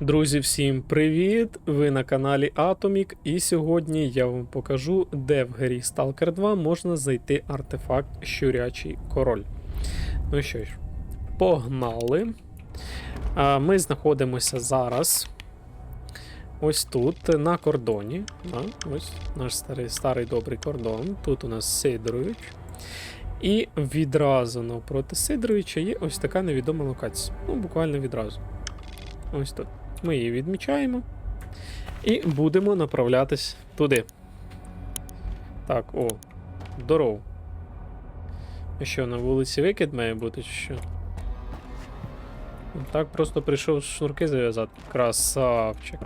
Друзі, всім привіт! Ви на каналі Atomic, і сьогодні я вам покажу, де в грі Stalker 2 можна знайти артефакт Щурячий король. Ну що ж, погнали. Ми знаходимося зараз ось тут, на кордоні. А, ось наш старий, старий добрий кордон. Тут у нас Сидорович. І відразу навпроти Сидоровича є ось така невідома локація. Ну, буквально відразу. Ось тут. Ми її відмічаємо. І будемо направлятись туди. Так, о, здоров. Що, на вулиці викид має бути, чи що? Так просто прийшов шнурки зав'язати. Красавчик.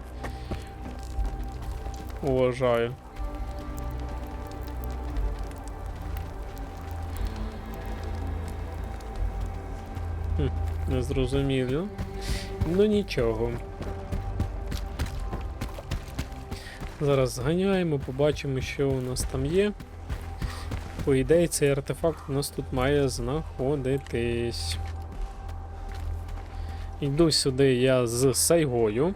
Уважаю. Хм, не зрозуміло. Ну нічого. Зараз зганяємо, побачимо, що у нас там є. По ідеї, цей артефакт у нас тут має знаходитись. Йду сюди я з Сайгою.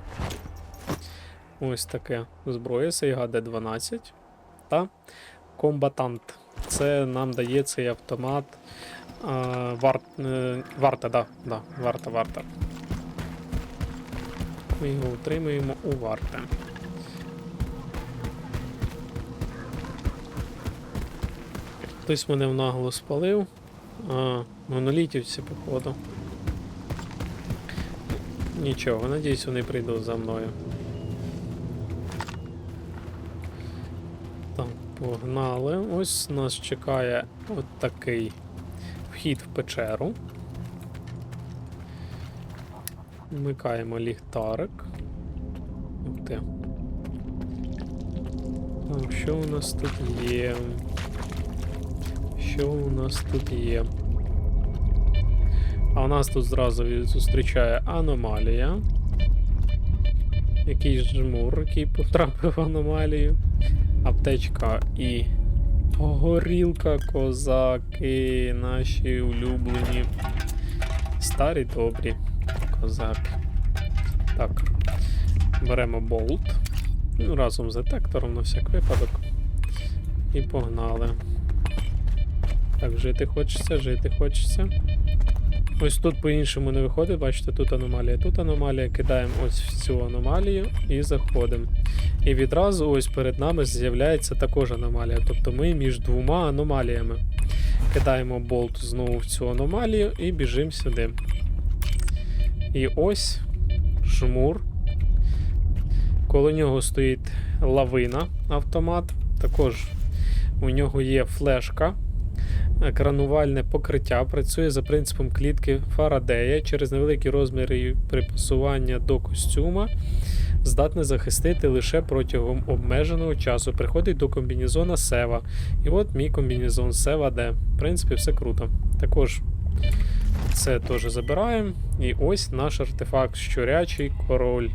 Ось таке зброя, Сайга Д12 та комбатант. Це нам дає цей автомат. А, е, варта, да, да, варта, варта. Ми його утримуємо у варте. Хтось мене в нагло спалив. А, монолітівці, походу. Нічого, надіюсь, вони прийдуть за мною. Так, погнали. Ось нас чекає от такий вхід в печеру. Вмикаємо ліхтарик. Ти. Так, що у нас тут є? Що у нас тут є? А у нас тут зразу зустрічає аномалія. Якийсь жмур, який потрапив в аномалію. Аптечка і горілка, козаки, наші улюблені. Старі добрі козаки. Так. Беремо болт. Ну, разом з детектором на всяк випадок. І погнали. Так, жити хочеться, жити хочеться. Ось тут по-іншому не виходить, бачите, тут аномалія, тут аномалія. Кидаємо ось в цю аномалію і заходимо. І відразу ось перед нами з'являється також аномалія. Тобто ми між двома аномаліями. Кидаємо болт знову в цю аномалію і біжимо сюди. І ось жмур. Коло нього стоїть лавина автомат. Також у нього є флешка. Екранувальне покриття працює за принципом клітки Фарадея через невеликі розміри припасування до костюма. Здатне захистити лише протягом обмеженого часу. Приходить до комбінезона Сева. І от мій комбінезон Сева Д. В принципі, все круто. Також це теж забираємо. І ось наш артефакт щурячий король.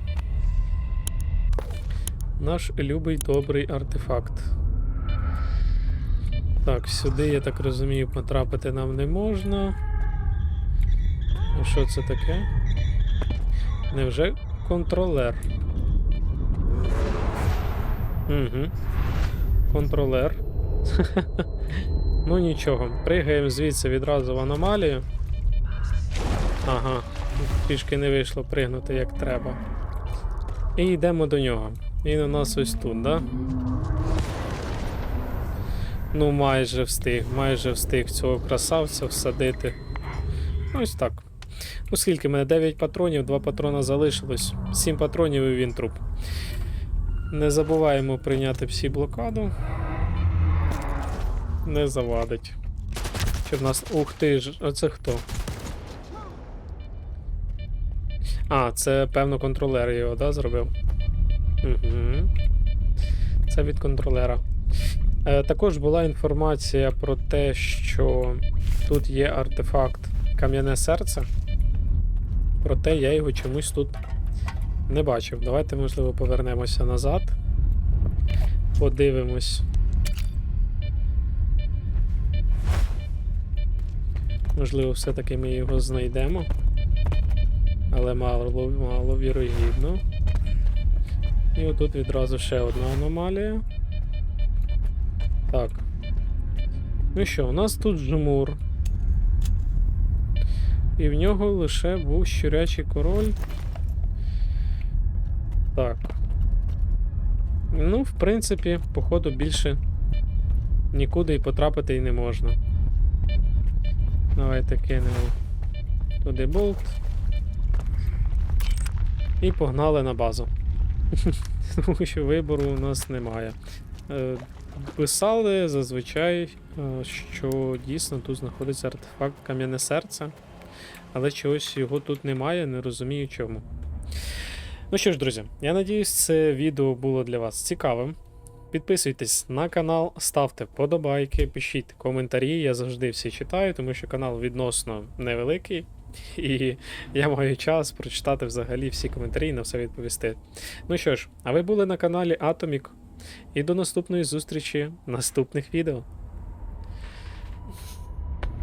Наш любий добрий артефакт. Так, сюди, я так розумію, потрапити нам не можна. А що це таке? Невже контролер? Угу. Контролер. ну нічого, пригаємо звідси відразу в аномалію. Ага, трішки не вийшло пригнути як треба. І йдемо до нього. Він у нас ось тут, да? Ну, майже встиг, майже встиг цього красавця всадити. Ось так. Скільки в мене 9 патронів, 2 патрона залишилось. 7 патронів і він труп. Не забуваємо прийняти всі блокаду. Не завадить. Чи в нас. Ух ти ж, а це хто? А, це певно контролер його, да, зробив? Угу. Це від контролера. Е, також була інформація про те, що тут є артефакт Кам'яне серце. Проте я його чомусь тут не бачив. Давайте, можливо, повернемося назад. Подивимось. Можливо, все-таки ми його знайдемо. Але мало, мало вірогідно. І отут відразу ще одна аномалія. Так. Ну що, у нас тут жмур. І в нього лише був щурячий король. Так. Ну, в принципі, походу більше нікуди і потрапити і не можна. Давайте кинемо туди болт. І погнали на базу. Тому що вибору у нас немає. Е, Писали зазвичай, е, що дійсно тут знаходиться артефакт Кам'яне серце, але чогось його тут немає, не розумію чому. Ну що ж, друзі, я надіюсь, це відео було для вас цікавим. Підписуйтесь на канал, ставте вподобайки, пишіть коментарі. Я завжди всі читаю, тому що канал відносно невеликий. І я маю час прочитати взагалі всі коментарі і на все відповісти. Ну що ж, а ви були на каналі Atomic. І до наступної зустрічі наступних відео.